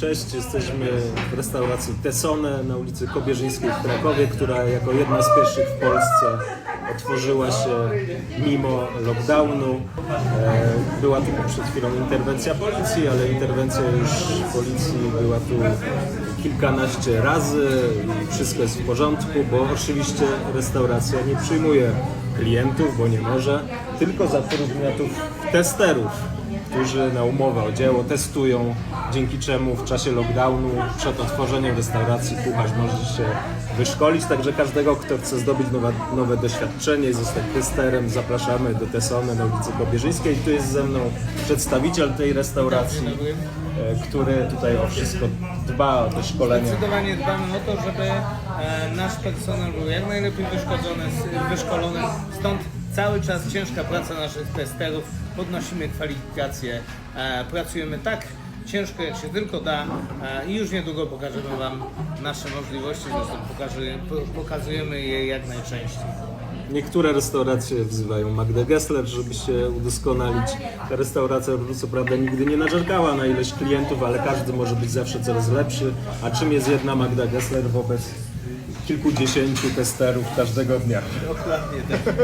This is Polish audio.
Cześć, jesteśmy w restauracji Tesone na ulicy Kobierzyńskiej w Krakowie, która jako jedna z pierwszych w Polsce otworzyła się mimo lockdownu. E, Była tu przed chwilą interwencja policji, ale interwencja już policji była tu kilkanaście razy i wszystko jest w porządku, bo oczywiście restauracja nie przyjmuje klientów, bo nie może, tylko zatrudnia tu testerów którzy na umowę o dzieło testują, dzięki czemu w czasie lockdownu przed otworzeniem restauracji kucharz może się wyszkolić, także każdego, kto chce zdobyć nowe, nowe doświadczenie i zostać testerem, zapraszamy do Tesony na ulicy Kobierzyńskiej. Tu jest ze mną przedstawiciel tej restauracji, e, który tutaj o wszystko dba, o te szkolenia. Zdecydowanie dbamy o to, żeby e, nasz personel był jak najlepiej wyszkolony, wyszkolony. Stąd cały czas ciężka praca naszych testerów. Podnosimy kwalifikacje, e, pracujemy tak ciężko jak się tylko da e, i już niedługo pokażemy Wam nasze możliwości, zresztą pokazujemy je jak najczęściej. Niektóre restauracje wzywają Magdę Gessler, żeby się udoskonalić. Ta restauracja co prawda nigdy nie narzekała na ilość klientów, ale każdy może być zawsze coraz lepszy. A czym jest jedna Magda Gessler wobec kilkudziesięciu testerów każdego dnia? Dokładnie tak.